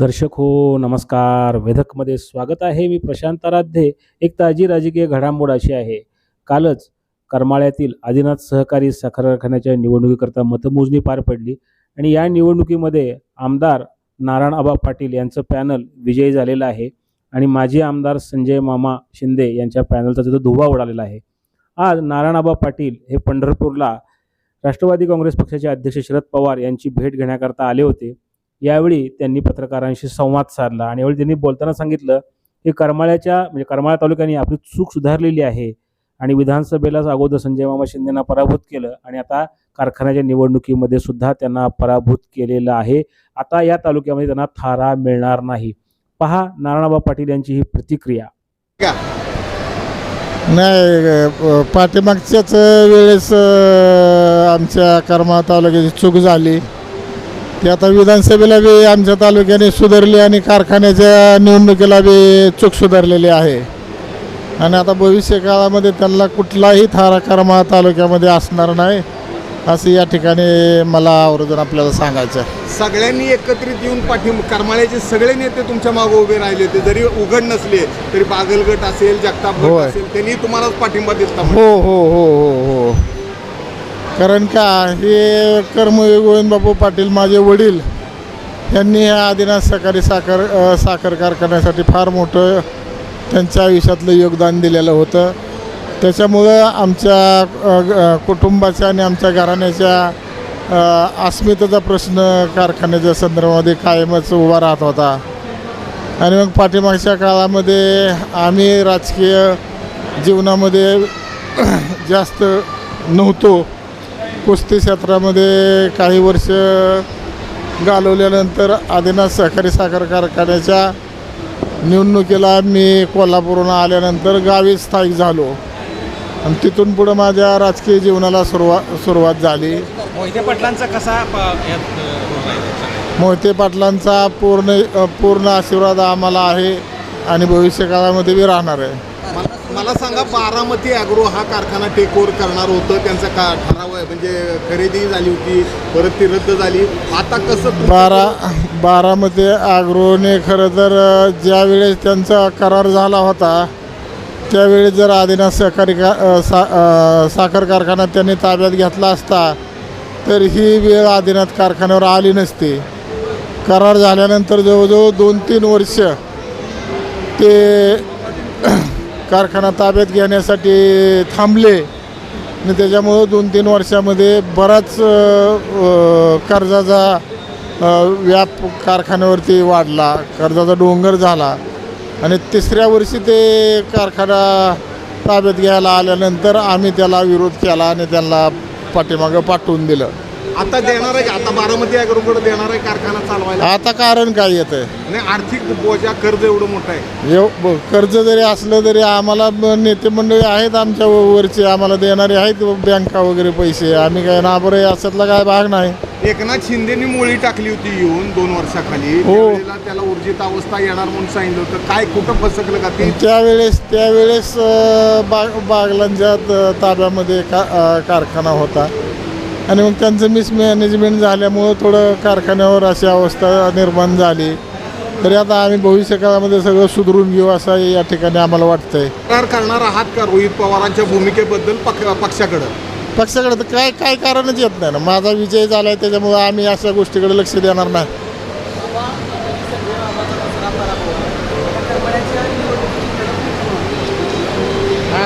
दर्शक हो नमस्कार. वेधकमध्ये स्वागत आहे. मी प्रशांत आराध्ये. एक ताजी राजकीय घडामोड अशी आहे. कालच करमाळ्यातील आदिनाथ सहकारी साखर कारखान्याच्या निवडणुकीकरता मतमोजणी पार पडली आणि या निवडणुकीमध्ये आमदार नारायण आबा पाटील यांचं पॅनल विजयी झालेलं आहे आणि माजी आमदार संजय मामा शिंदे यांच्या पॅनलचा तिथं धुवा उडालेला आहे. आज नारायण आबा पाटील हे पंढरपूरला राष्ट्रवादी काँग्रेस पक्षाचे अध्यक्ष शरद पवार यांची भेट घेण्याकरता आले होते. यावेळी त्यांनी पत्रकारांशी संवाद साधला आणि यावेळी त्यांनी बोलताना सांगितलं की करमाळ्याच्या म्हणजे करमाळा तालुक्याने आपली चूक सुधारलेली आहे आणि विधानसभेलाच अगोदर संजय मामा शिंदेना पराभूत केलं आणि आता कारखान्याच्या निवडणुकीमध्ये सुद्धा त्यांना पराभूत केलेलं आहे. आता या तालुक्यामध्ये त्यांना थारा मिळणार नाही. पहा नारायणबा पाटील यांची ही प्रतिक्रिया. नाही पाठीमागच्याच वेळेस आमच्या करमाळा तालुक्याची चूक झाली. ती आता विधानसभेला बी आमच्या तालुक्याने सुधारली आणि कारखान्याच्या निवडणुकीला बी चूक सुधारलेली आहे. आणि आता भविष्य काळामध्ये त्यांना कुठलाही थारा करमाळा तालुक्यामध्ये असणार नाही असं या ठिकाणी मला आवर्जून आपल्याला सांगायचं आहे. सगळ्यांनी एकत्रित येऊन पाठी करमाळ्याचे सगळे नेते तुमच्या मागे उभे राहिले होते. जरी उघड नसले तरी बागलगट असेल जगताप गट होय. असेल त्यांनी तुम्हालाच पाठिंबा दिला. हो हो हो हो हो. कारण का हे कर्मवीर गोविंदबाबू पाटील माझे वडील यांनी ह्या आदिनाथ सहकारी साखर साखर कारखान्यासाठी फार मोठं त्यांच्या आयुष्यातलं योगदान दिलेलं होतं. त्याच्यामुळं आमच्या कुटुंबाच्या आणि आमच्या घराण्याच्या अस्मितेचा प्रश्न कारखान्याच्या संदर्भामध्ये कायमच उभा राहत होता. आणि मग पाठीमागच्या काळामध्ये आम्ही राजकीय जीवनामध्ये जास्त नव्हतो. कुस्ती क्षेत्रामध्ये काही वर्ष घालवल्यानंतर आदिनाथ सहकारी साखर कारखान्याच्या निवडणुकीला मी कोल्हापूरहून आल्यानंतर गावी स्थायिक झालो. आणि तिथून पुढं माझ्या राजकीय जीवनाला सुरुवात सुरुवात झाली. मोहिते पाटलांचा कसा? मोहिते पाटलांचा पूर्ण पूर्ण आशीर्वाद आम्हाला आहे आणि भविष्य काळामध्ये बी राहणार आहे. मला- सांगा बारामती अॅग्रो हा कारखाना टेक ओव्हर करणार होतं. त्यांचा का ठराव आहे? म्हणजे खरेदी झाली होती परत ती रद्द झाली. आता कसं बारा बारामती आग्रोने खरं तर ज्यावेळेस त्यांचा करार झाला होता त्यावेळेस जर आदिनाथ सहकारी का सा साखर कारखाना त्यांनी ताब्यात घेतला असता तर ही वेळ आदिनाथ कारखान्यावर आली नसती. करार झाल्यानंतर जवळजवळ दोन तीन वर्ष ते कारखाना ताब्यात घेण्यासाठी थांबले. आणि त्याच्यामुळं दोन तीन वर्षामध्ये बराच कर्जाचा व्याप कारखान्यावरती वाढला. कर्जाचा डोंगर झाला. आणि तिसऱ्या वर्षी ते कारखाना ताब्यात घ्यायला आल्यानंतर आम्ही त्याला विरोध केला आणि त्यांना पाठीमागं पाठवून दिलं. आता देणार आहे का? आता बारामती अॅग्रोकडे देणार आहे कारखाना चालवायला? आता कारण काय येतं आहे नाही आर्थिक बोजा कर्ज एवढं मोठं आहे. एव ब- कर्ज जरी असलं तरी आम्हाला ब- नेते मंडळी आहेत आमच्या व- वरचे आम्हाला देणारे आहेत बँका वगैरे पैसे. आम्ही काय नाबर आहे अशातला काय भाग नाही. एकनाथ शिंदेनी मोळी टाकली होती येऊन दोन वर्षाखाली. हो. त्यावेळेला त्याला ऊर्जित अवस्था येणार म्हणून सांगितलं होतं. काय कुठं फसकलं का ते? त्यावेळेस त्यावेळेस अ, बाग बागलांच्या त- ताब्यामध्ये का अ, कारखाना होता. आणि मग त्यांचं मिसमॅनेजमेंट झाल्यामुळं थोडं कारखान्यावर अशी अवस्था निर्माण झाली. तरी आता आम्ही भविष्य काळामध्ये सगळं सुधरून घेऊ असं या ठिकाणी आम्हाला वाटतंय. तक्रार करणार आहात का रोहित पवारांच्या भूमिकेबद्दल पक्ष पक्षाकडं? पक्षाकडे तर काय काय कारणच येत नाही ना. माझा विजय झाला आहे त्याच्यामुळं आम्ही अशा गोष्टीकडे लक्ष देणार नाही.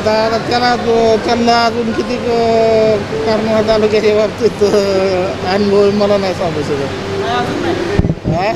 आता त्याला त्यांना अजून किती कारण तालुक्याच्या बाबतीत अनुभव मला नाही सांगू शकत हा?